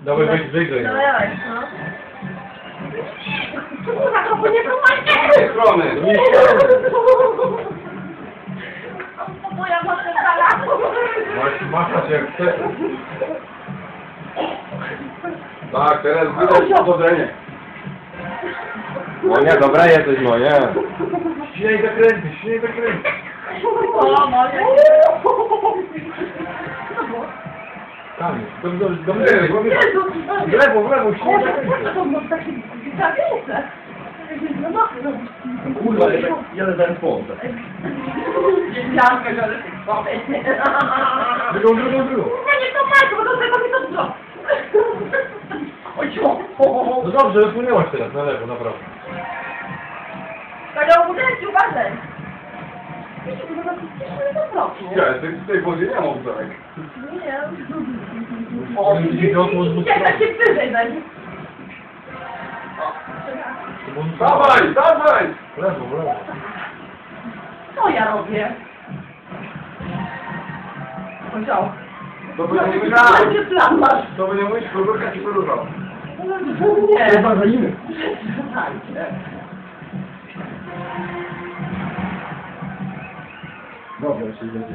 Dawaj, weź, wygraj. Dawaj, dawaj, no. Kurwa, to nie tej strony. Nie. Bo ja mam ten. Masz, machasz jak chcesz. Tak, teraz widać powodzenie. Monia, dobra jesteś. Ścinaj zakręty, ścinaj zakręty. O, moje. Jest. Do, do, do mnie, do. Jezu, W lewo, w lewo, ścinaj zakręty. to mam takie zawiece. No, no, no. Kurwa, jadę za słońce. Dziecianka, że. Drugą, drugą, drugą. Kurwa, nie to masz, bo do tego mi to dużo. Oj, No dobrze, wypłynęłaś teraz na lewo, naprawdę. Ale uderz, uważaj. Ja, ty w tej wodzie nie mam wzorek. Nie. O, Nie, tak się wyżej daj. Dawaj, dawaj! Lewo, lewo. Co ja robię? Powiedział. To by nie mówić, Jakie plan masz? to by nie mówić, kurwa, ci kurwa. Nie. Chyba za nim. Dobra, się zjedzie.